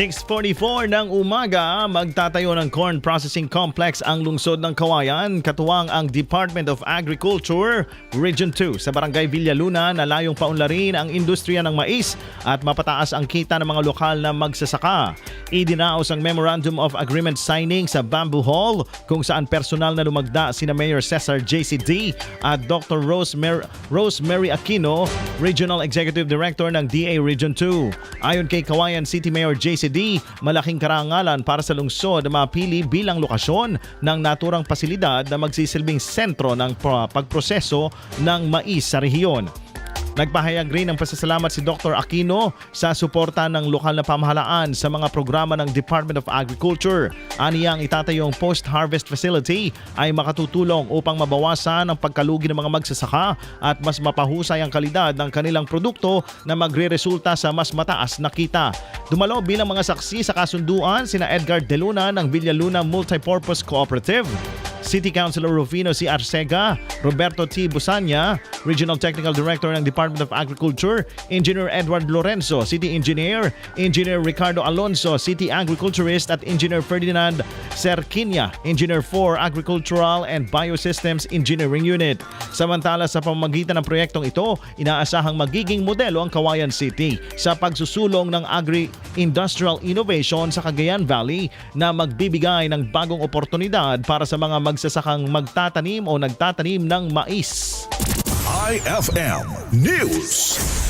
6.44 ng umaga, magtatayo ng corn processing complex ang lungsod ng Kawayan, katuwang ang Department of Agriculture, Region 2 sa Barangay Villaluna na layong paunlarin ang industriya ng mais at mapataas ang kita ng mga lokal na magsasaka. Idinaos ang Memorandum of Agreement signing sa Bamboo Hall kung saan personal na lumagda sina Mayor Cesar JCD at Dr. Rosemary, Rosemary Aquino, Regional Executive Director ng DA Region 2. Ayon kay Kawayan City Mayor JCD, malaking karangalan para sa lungsod na mapili bilang lokasyon ng naturang pasilidad na magsisilbing sentro ng pa- pagproseso ng mais sa rehiyon. Nagpahayag rin ng pasasalamat si Dr. Aquino sa suporta ng lokal na pamahalaan sa mga programa ng Department of Agriculture. Aniyang itatayong post-harvest facility ay makatutulong upang mabawasan ang pagkalugi ng mga magsasaka at mas mapahusay ang kalidad ng kanilang produkto na magre-resulta sa mas mataas na kita. Dumalo bilang mga saksi sa kasunduan sina Edgar De Luna ng Villaluna Multipurpose Cooperative, City Councilor Rufino C. Arcega, Roberto T. Busanya, Regional Technical Director ng Department of Agriculture, Engineer Edward Lorenzo, City Engineer, Engineer Ricardo Alonso, City Agriculturist at Engineer Ferdinand Serquinia, Engineer for Agricultural and Biosystems Engineering Unit. Samantala sa pamamagitan ng proyektong ito, inaasahang magiging modelo ang Kawayan City sa pagsusulong ng agri-industrial innovation sa Cagayan Valley na magbibigay ng bagong oportunidad para sa mga magsasakang magtatanim o nagtatanim ng mais. IFM News.